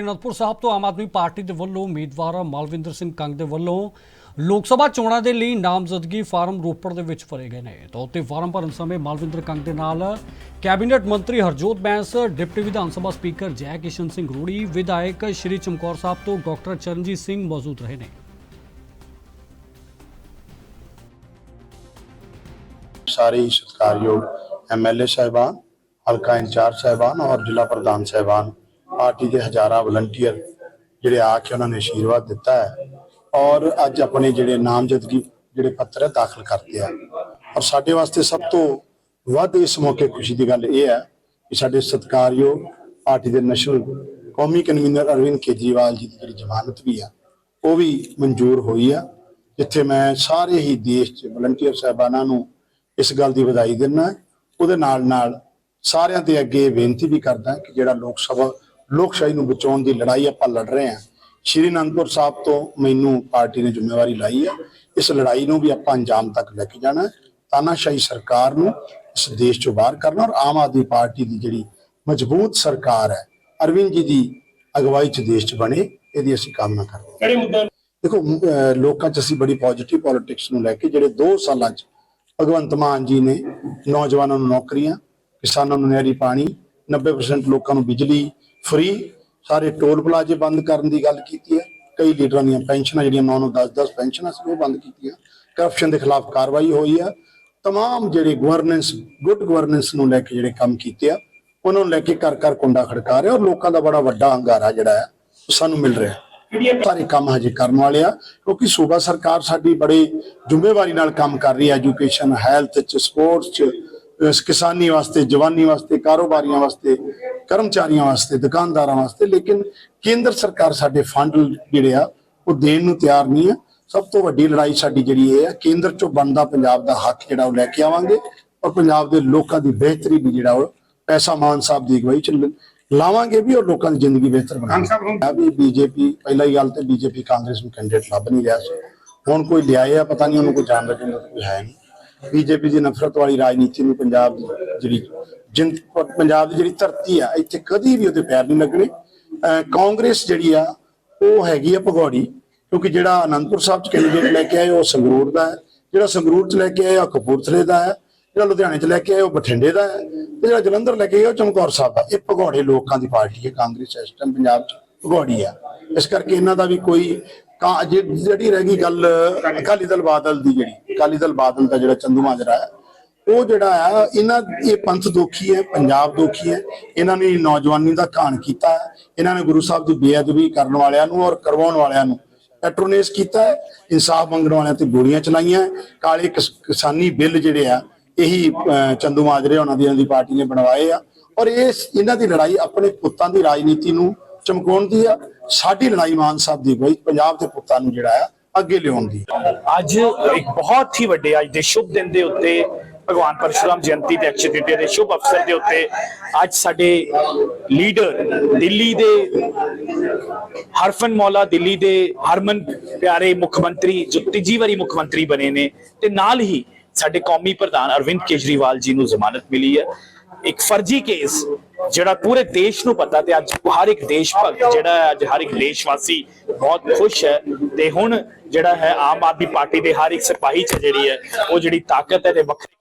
ਅਨੰਦਪੁਰ ਸਾਹਿਬ ਤੋਂ ਆਮ ਆਦਮੀ ਪਾਰਟੀ ਦੇ ਵੱਲੋਂ ਉਮੀਦਵਾਰ ਮਾਲਵਿੰਦਰ ਸਿੰਘ ਕੰਗ ਦੇ ਵੱਲੋਂ ਲੋਕ ਸਭਾ ਚੋਣਾਂ ਦੇ ਲਈ ਨਾਮਜ਼ਦਗੀ ਫਾਰਮ ਰੋਪੜ ਦੇ ਵਿੱਚ ਭਰੇ ਗਏ ਨੇ। ਤਾਂ ਉੱਤੇ ਫਾਰਮ ਭਰਨ ਸਮੇਂ ਮਾਲਵਿੰਦਰ ਕੰਗ ਦੇ ਨਾਲ ਕੈਬਨਿਟ ਮੰਤਰੀ ਹਰਜੋਤ ਬੈਂਸ, ਡਿਪਟੀ ਵਿਧਾਨ ਸਭਾ ਸਪੀਕਰ ਜੈ ਕਿਸ਼ਨ ਸਿੰਘ ਰੂੜੀ, ਵਿਧਾਇਕ ਸ਼੍ਰੀ ਚਮਕੌਰ ਸਾਹਿਬ ਤੋਂ ਡਾਕਟਰ ਚਰਨਜੀਤ ਸਿੰਘ ਮੌਜੂਦ ਰਹੇ ਨੇ। ਸਾਰੇ ਸਤਿਕਾਰਯੋਗ ਐਮਐਲਏ ਸਾਹਿਬਾਨ, ਹਲਕਾ ਇੰਚਾਰਜ ਸਾਹਿਬਾਨ ਔਰ ਜ਼ਿਲ੍ਹਾ ਪ੍ਰਧਾਨ ਸਾਹਿਬਾਨ ਪਾਰਟੀ ਦੇ ਹਜ਼ਾਰਾਂ ਵਲੰਟੀਅਰ ਜਿਹੜੇ ਆ ਕੇ ਉਹਨਾਂ ਨੇ ਆਸ਼ੀਰਵਾਦ ਦਿੱਤਾ ਹੈ ਔਰ ਅੱਜ ਆਪਣੇ ਜਿਹੜੇ ਨਾਮਜ਼ਦਗੀ ਜਿਹੜੇ ਪੱਤਰ ਦਾਖਲ ਕਰਦੇ ਆ। ਔਰ ਸਾਡੇ ਵਾਸਤੇ ਸਭ ਤੋਂ ਵੱਧ ਇਸ ਮੌਕੇ ਖੁਸ਼ੀ ਦੀ ਗੱਲ ਇਹ ਹੈ ਕਿ ਸਾਡੇ ਸਤਿਕਾਰਯੋਗ ਪਾਰਟੀ ਦੇ ਨੈਸ਼ਨਲ ਕੌਮੀ ਕਨਵੀਨਰ ਅਰਵਿੰਦ ਕੇਜਰੀਵਾਲ ਜੀ ਦੀ ਜਿਹੜੀ ਜ਼ਮਾਨਤ ਵੀ ਆ, ਉਹ ਵੀ ਮਨਜ਼ੂਰ ਹੋਈ ਆ, ਜਿੱਥੇ ਮੈਂ ਸਾਰੇ ਹੀ ਦੇਸ਼ 'ਚ ਵਲੰਟੀਅਰ ਸਾਹਿਬਾਨਾਂ ਨੂੰ ਇਸ ਗੱਲ ਦੀ ਵਧਾਈ ਦਿੰਦਾ ਉਹਦੇ ਨਾਲ ਨਾਲ ਸਾਰਿਆਂ ਦੇ ਅੱਗੇ ਬੇਨਤੀ ਵੀ ਕਰਦਾ ਕਿ ਜਿਹੜਾ ਲੋਕ ਸਭਾ ਲੋਕਸ਼ਾਹੀ ਨੂੰ ਬਚਾਉਣ ਦੀ ਲੜਾਈ ਆਪਾਂ ਲੜ ਰਹੇ ਹਾਂ। ਸ਼੍ਰੀ ਅਨੰਦਪੁਰ ਸਾਹਿਬ ਤੋਂ ਮੈਨੂੰ ਪਾਰਟੀ ਨੇ ਜ਼ਿੰਮੇਵਾਰੀ ਲਾਈ ਹੈ ਇਸ ਲੜਾਈ ਨੂੰ ਵੀ ਆਪਾਂ ਅੰਜਾਮ ਤੱਕ ਲੈ ਕੇ ਜਾਣਾ। ਤਾਨਾਸ਼ਾਹੀ ਸਰਕਾਰ ਨੂੰ ਇਸ ਦੇਸ਼ ਚੋਂ ਬਾਹਰ ਕਰਨਾ ਔਰ ਆਮ ਆਦਮੀ ਪਾਰਟੀ ਦੀ ਜਿਹੜੀ ਮਜ਼ਬੂਤ ਸਰਕਾਰ ਹੈ ਅਰਵਿੰਦ ਜੀ ਦੀ ਅਗਵਾਈ ਚ ਦੇਸ਼ ਚ ਬਣੇ ਇਹਦੀ ਅਸੀਂ ਕਾਮਨਾ ਕਰਦੇ ਹਾਂ। ਕਿਹੜੇ ਮੁੱਦੇ ਦੇਖੋ ਲੋਕਾਂ 'ਚ ਅਸੀਂ ਬੜੀ ਪੋਜ਼ਿਟਿਵ ਪੋਲਿਟਿਕਸ ਨੂੰ ਲੈ ਕੇ ਜਿਹੜੇ 2 ਸਾਲਾਂ 'ਚ ਭਗਵੰਤ ਮਾਨ ਜੀ ਨੇ ਨੌਜਵਾਨਾਂ ਨੂੰ ਨੌਕਰੀਆਂ ਕਿਸਾਨਾਂ ਨੂੰ ਨਹਿਰੀ ਪਾਣੀ 90% ਲੋਕਾਂ ਨੂੰ ਬਿਜਲੀ ਫ੍ਰੀ ਸਾਰੇ ਟੋਲ ਪਲਾਜ਼ੇ ਬੰਦ ਕਰਨ ਦੀ ਗੱਲ ਕੀਤੀ ਹੈ। ਕਈ ਲੀਡਰਾਂ ਦੀਆਂ ਪੈਨਸ਼ਨਾਂ ਜਿਹੜੀਆਂ 9 9 10 10 ਪੈਨਸ਼ਨਾਂ ਸੀ, ਉਹ ਬੰਦ ਕੀਤੀਆਂ। ਕਰਪਸ਼ਨ ਦੇ ਖਿਲਾਫ ਕਾਰਵਾਈ ਹੋਈ ਆ ਤਮਾਮ ਜਿਹੜੇ ਗਵਰਨੈਂਸ ਗੁੱਡ ਗਵਰਨੈਂਸ ਨੂੰ ਲੈ ਕੇ ਜਿਹੜੇ ਕੰਮ ਕੀਤੇ ਆ, ਉਹਨਾਂ ਨੂੰ ਲੈ ਕੇ ਕਰ ਕਰ ਕੁੰਡਾ ਖੜਕਾ ਰਿਹਾ ਔਰ ਲੋਕਾਂ ਦਾ ਬੜਾ ਵੱਡਾ ਹੰਗਾਰਾ ਜਿਹੜਾ ਹੈ ਸਾਨੂੰ ਮਿਲ ਰਿਹਾ ਸਾਰੇ ਕੰਮ ਹਜੇ ਕਰਨ ਵਾਲੇ ਆ, ਕਿਉਂਕਿ ਸੂਬਾ ਸਰਕਾਰ ਸਾਡੀ ਬੜੇ ਜ਼ਿੰਮੇਵਾਰੀ ਨਾਲ ਕੰਮ ਕਰ ਰਹੀ ਹੈ। ਐਜੂਕੇਸ਼ਨ ਹੈਲਥ ਚ ਸਪੋਰਟਸ ਚ ਅਹ ਕਿਸਾਨੀ ਵਾਸਤੇ ਜਵਾਨੀ ਵਾਸਤੇ ਕਾਰੋਬਾਰੀਆਂ ਵਾਸਤੇ ਕਰਮਚਾਰੀਆਂ ਵਾਸਤੇ ਦੁਕਾਨਦਾਰਾਂ ਵਾਸਤੇ ਲੇਕਿਨ ਕੇਂਦਰ ਸਰਕਾਰ ਸਾਡੇ ਫੰਡ ਜਿਹੜੇ ਆ ਉਹ ਦੇਣ ਨੂੰ ਤਿਆਰ ਨਹੀਂ ਹੈ ਸਭ ਤੋਂ ਵੱਡੀ ਲੜਾਈ ਸਾਡੀ ਜਿਹੜੀ ਇਹ ਹੈ ਕੇਂਦਰ ਚੋਂ ਬਣਦਾ ਪੰਜਾਬ ਦਾ ਹੱਕ ਜਿਹੜਾ ਉਹ ਲੈ ਕੇ ਆਵਾਂਗੇ ਔਰ ਪੰਜਾਬ ਦੇ ਲੋਕਾਂ ਦੀ ਬਿਹਤਰੀ ਵੀ ਜਿਹੜਾ ਉਹ ਪੈਸਾ ਮਾਨ ਸਾਹਿਬ ਦੀ ਅਗਵਾਈ ਚ ਲਾਵਾਂਗੇ ਵੀ ਔਰ ਲੋਕਾਂ ਦੀ ਜ਼ਿੰਦਗੀ ਬਿਹਤਰ ਬਣਾਵਾਂਗੇ। ਆ ਵੀ ਬੀਜੇਪੀ ਪਹਿਲਾਂ ਹੀ ਗੱਲ ਤੇ ਬੀਜੇਪੀ ਕਾਂਗਰਸ ਨੂੰ ਕੈਂਡੀਡੇਟ ਲੱਭ ਨਹੀਂ ਰਿਹਾ ਸੀ। ਹੁਣ ਕੋਈ ਲਿਆਏ ਆ ਪਤਾ ਨਹੀਂ ਉਹਨੂੰ ਕੋਈ ਜਾਣਦਾ ਜਿੰਦਾ ਕੋਈ ਹੈ ਨਹੀਂ। ਬੀਜੇਪੀ ਦੀ ਨਫ਼ਰਤ ਵਾਲੀ ਰਾਜਨੀਤੀ ਨੂੰ ਪੰਜਾਬ ਦੀ ਜਿਹੜੀ ਜਿੰਦ ਪੰਜਾਬ ਦੀ ਜਿਹੜੀ ਧਰਤੀ ਆ, ਇੱਥੇ ਕਦੀ ਵੀ ਉਹਦੇ ਪੈਰ ਨਹੀਂ ਲੱਗਣੇ। ਕਾਂਗਰਸ ਜਿਹੜੀ ਆ, ਉਹ ਹੈਗੀ ਆ ਭਗੌੜੀ, ਕਿਉਂਕਿ ਜਿਹੜਾ ਅਨੰਦਪੁਰ ਸਾਹਿਬ ਚ ਕੈਂਡੀਡੇਟ ਲੈ ਕੇ ਆਏ, ਉਹ ਸੰਗਰੂਰ ਦਾ ਹੈ। ਜਿਹੜਾ ਸੰਗਰੂਰ ਚ ਲੈ ਕੇ ਆਏ, ਉਹ ਕਪੂਰਥਲੇ ਦਾ ਹੈ। ਜਿਹੜਾ ਲੁਧਿਆਣੇ ਚ ਲੈ ਕੇ ਆਏ, ਉਹ ਬਠਿੰਡੇ ਦਾ ਹੈ। ਤੇ ਜਿਹੜਾ ਜਲੰਧਰ ਲੈ ਕੇ ਆਏ, ਉਹ ਚਮਕੌਰ ਸਾਹਿਬ ਦਾ ਇਹ ਭਗੌੜੇ ਲੋਕਾਂ ਦੀ ਪਾਰਟੀ ਹੈ, ਕਾਂਗਰਸ ਇਸ ਟਾਈਮ ਪੰਜਾਬ ਚ ਭਗੌੜੀ ਆ। ਇਸ ਕਰਕੇ ਇਹਨਾਂ ਦਾ ਵੀ ਕੋਈ ਕਾ- ਜੇ- ਜਿਹੜੀ ਰਹਿ ਗਈ ਗੱਲ ਅਕਾਲੀ ਦਲ ਬਾਦਲ ਦੀ ਜਿਹੜੀ ਅਕਾਲੀ ਦਲ ਬਾਦਲ ਦਾ ਜਿਹੜਾ ਚੰਦੂ ਮਾਜਰਾ ਹੈ ਉਹ ਜਿਹੜਾ ਹੈ ਇਹਨਾਂ ਇਹ ਪੰਥ ਦੋਖੀ ਹੈ ਪੰਜਾਬ ਦੋਖੀ ਹੈ ਇਹਨਾਂ ਨੇ ਨੌਜਵਾਨੀ ਦਾ ਘਾਣ ਕੀਤਾ ਹੈ ਇਹਨਾਂ ਨੇ ਗੁਰੂ ਸਾਹਿਬ ਦੀ ਬੇਅਦਬੀ ਕਰਨ ਵਾਲਿਆਂ ਨੂੰ ਔਰ ਕਰਵਾਉਣ ਵਾਲਿਆਂ ਨੂੰ ਪੈਟਰੋਨੇਸ ਕੀਤਾ ਹੈ ਇਨਸਾਫ ਮੰਗਣ ਵਾਲਿਆਂ ਤੇ ਗੋਲੀਆਂ ਚਲਾਈਆਂ। ਕਾਲੇ ਕਿਸ- ਕਿਸਾਨੀ ਬਿੱਲ ਜਿਹੜੇ ਆ ਇਹੀ ਚੰਦੂ ਮਾਜਰੇ ਉਹਨਾਂ ਦੀ ਇਹਨਾਂ ਦੀ ਪਾਰਟੀ ਨੇ ਬਣਵਾਏ ਆ ਔਰ ਇਸ ਇਹਨਾਂ ਦੀ ਲੜਾਈ ਆਪਣੇ ਪੁੱਤਾਂ ਦੀ ਰਾਜਨੀਤੀ ਨੂੰ ਚਮਕਾਉਣ ਦੀ ਆ। ਸਾਡੀ ਲੜਾਈ ਮਾਨ ਸਾਹਿਬ ਦੀ ਕੋਈ ਪੰਜਾਬ ਦੇ ਪੁੱਤਾਂ ਨੂੰ ਜਿਹੜਾ ਆ, ਅੱਗੇ ਲਿਆਉਣ ਦੀ। ਅੱਜ ਇੱਕ ਬਹੁਤ ਹੀ ਵੱਡੇ, ਅੱਜ ਦੇ ਸ਼ੁਭ ਦਿਨ ਦੇ ਉੱਤੇ ਭਗਵਾਨ ਪਰਸ਼ੁਰਾਮ ਜਯੰਤੀ ਤੇ ਅਕਸ਼ੇ ਤ੍ਰਿਤੀਆ ਦੇ ਸ਼ੁਭ ਅਵਸਰ ਦੇ ਉੱਤੇ ਅੱਜ ਸਾਡੇ ਲੀਡਰ ਦਿੱਲੀ ਦੇ ਹਰਫਨ ਮੌਲਾ, ਦਿੱਲੀ ਦੇ ਹਰਮਨ ਪਿਆਰੇ ਮੁੱਖ ਮੰਤਰੀ ਜੋ ਤੀਜੀ ਵਾਰੀ ਮੁੱਖ ਮੰਤਰੀ ਬਣੇ ਨੇ ਤੇ ਨਾਲ ਹੀ ਸਾਡੇ ਕੌਮੀ ਪ੍ਰਧਾਨ ਅਰਵਿੰਦ ਕੇਜਰੀਵਾਲ ਜੀ ਨੂੰ ਜ਼ਮਾਨਤ ਮਿਲੀ ਹੈ। ਇੱਕ ਫਰਜ਼ੀ ਕੇਸ ਜਿਹੜਾ ਪੂਰੇ ਦੇਸ਼ ਨੂੰ ਪਤਾ ਤੇ ਅੱਜ ਹਰ ਇੱਕ ਦੇਸ਼ ਭਗਤ ਜਿਹੜਾ ਹੈ, ਅੱਜ ਹਰ ਇੱਕ ਦੇਸ਼ ਵਾਸੀ ਬਹੁਤ ਖੁਸ਼ ਹੈ ਤੇ ਹੁਣ ਜਿਹੜਾ ਹੈ ਆਮ ਆਦਮੀ ਪਾਰਟੀ ਦੇ ਹਰ ਇੱਕ ਸਿਪਾਹੀ ਚ ਜਿਹੜੀ ਹੈ, ਉਹ ਜਿਹੜੀ ਤਾਕਤ ਹੈ ਤੇ ਵੱਖਰੀ